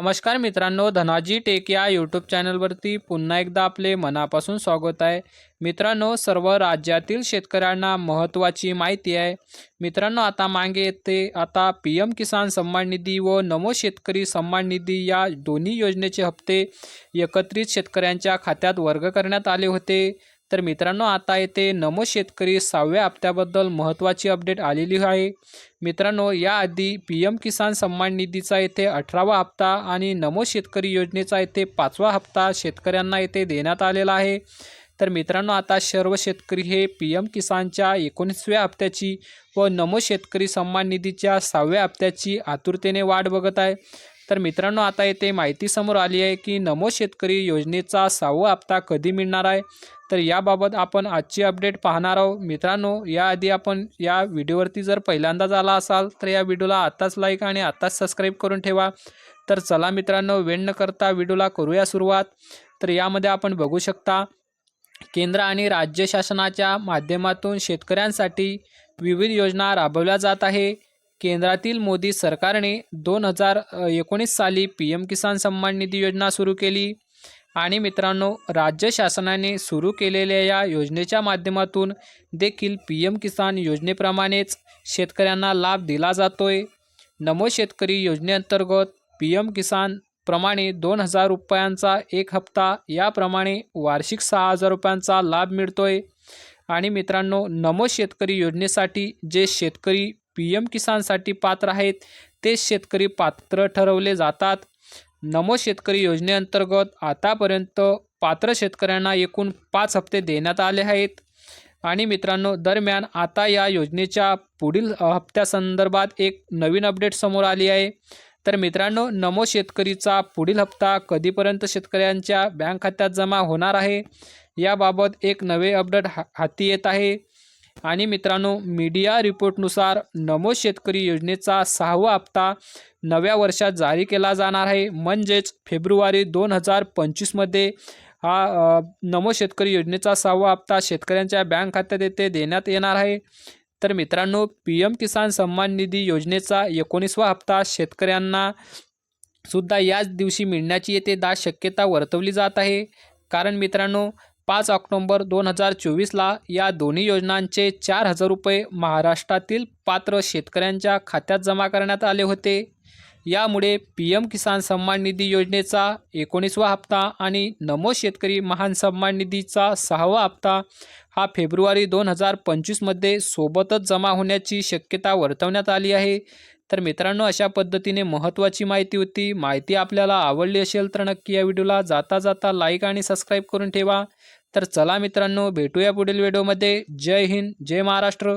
नमस्कार मित्रांनो धनाजी टेक या यूट्यूब चॅनलवरती पुन्हा एकदा आपले मनापासून स्वागत आहे. मित्रांनो सर्व राज्यातील शेतकऱ्यांना महत्त्वाची माहिती आहे. मित्रांनो आता मागे येते आता पी एम किसान सन्मान निधी व नमो शेतकरी सन्मान निधी या दोन्ही योजनेचे हप्ते एकत्रित शेतकऱ्यांच्या खात्यात वर्ग करण्यात आले होते. तर मित्रांनो आता येथे नमो शेतकरी सहाव्या हप्त्याबद्दल महत्त्वाची अपडेट आलेली आहे. मित्रांनो याआधी पी एम किसान सन्मान निधीचा येथे अठरावा हप्ता आणि नमो शेतकरी योजनेचा येथे पाचवा हप्ता शेतकऱ्यांना येथे देण्यात आलेला आहे. तर मित्रांनो आता सर्व शेतकरी हे पी एम किसानच्या एकोणीसव्या हप्त्याची व नमो शेतकरी सन्मान निधीच्या सहाव्या हप्त्याची आतुरतेने वाट बघत आहे. तर मित्रांनो आता येथे माहिती समोर आली आहे की नमो शेतकरी योजनेचा सहावा हप्ता कधी मिळणार आहे? तर याबाबत आपण आजची अपडेट पाहणार आहोत. मित्रांनो याआधी आपण या व्हिडिओवरती जर पहिल्यांदाच आला असाल तर या व्हिडिओला आत्ताच लाईक आणि आत्ताच सबस्क्राईब करून ठेवा. तर चला मित्रांनो वेळ न करता व्हिडिओला करूया सुरुवात. तर यामध्ये आपण बघू शकता केंद्र आणि राज्य शासनाच्या माध्यमातून शेतकऱ्यांसाठी विविध योजना राबवल्या जात आहे. केंद्रातील मोदी सरकारने दोन हजार एकोणीस साली पी एम किसान सन्मान निधी योजना सुरू केली. आणि मित्रांनो राज्य शासनाने सुरू केलेल्या या योजनेच्या माध्यमातून देखील पी एम किसान योजनेप्रमाणेच शेतकऱ्यांना लाभ दिला जातोय. नमो शेतकरी योजनेअंतर्गत पी एम किसान प्रमाणे दोन हजार रुपयांचा एक हप्ता याप्रमाणे वार्षिक सहा हजार रुपयांचा लाभ मिळतोय. आणि मित्रांनो नमो शेतकरी योजनेसाठी जे शेतकरी पी एम किसानसाठी पात्र आहेत. ते शेतकरी पात्र ठरवले जातात. नमो शेतकरी योजनेअंतर्गत आतापर्यंत पात्र शेतकऱ्यांना एकूण पाच हप्ते देण्यात आले आहेत. आणि मित्रांनो दरम्यान आता या योजनेच्या पुढील हप्त्यासंदर्भात एक नवीन अपडेट समोर आली आहे. तर मित्रांनो नमो शेतकरीचा पुढील हप्ता कधीपर्यंत शेतकऱ्यांच्या बँक खात्यात जमा होणार आहे? याबाबत एक नवे अपडेट हा हाती येत आहे. आणि मित्रांनो मीडिया रिपोर्टनुसार नमो शेतकरी योजनेचा सहावा हप्ता नव्या वर्षात जारी केला जाणार आहे. म्हणजेच फेब्रुवारी दोन हजार पंचवीसमध्ये हा नमो शेतकरी योजनेचा सहावा हप्ता शेतकऱ्यांच्या बँक खात्यात येथे देण्यात येणार आहे. तर मित्रांनो पी एम किसान सन्मान निधी योजनेचा एकोणीसवा हप्ता शेतकऱ्यांना सुद्धा याच दिवशी मिळण्याची येथे दाट शक्यता वर्तवली जात आहे. कारण मित्रांनो पाच ऑक्टोंबर दोन हजार चोवीसला या दोन्ही योजनांचे चार हजार रुपये महाराष्ट्रातील पात्र शेतकऱ्यांच्या खात्यात जमा करण्यात आले होते. यामुळे पी एम किसान सन्मान निधी योजनेचा एकोणीसवा हप्ता आणि नमो शेतकरी महान सन्मान निधीचा सहावा हप्ता हा फेब्रुवारी दोन हजार पंचवीसमध्ये सोबतच जमा होण्याची शक्यता वर्तवण्यात आली आहे. तर मित्रांनो अशा पद्धतीने महत्त्वाची माहिती होती. माहिती आपल्याला आवडली असेल तर नक्की या व्हिडिओला जाता जाता लाईक आणि सबस्क्राईब करून ठेवा. तर चला मित्रांनो भेटूया पुढील व्हिडिओमध्ये जय हिंद जय महाराष्ट्र.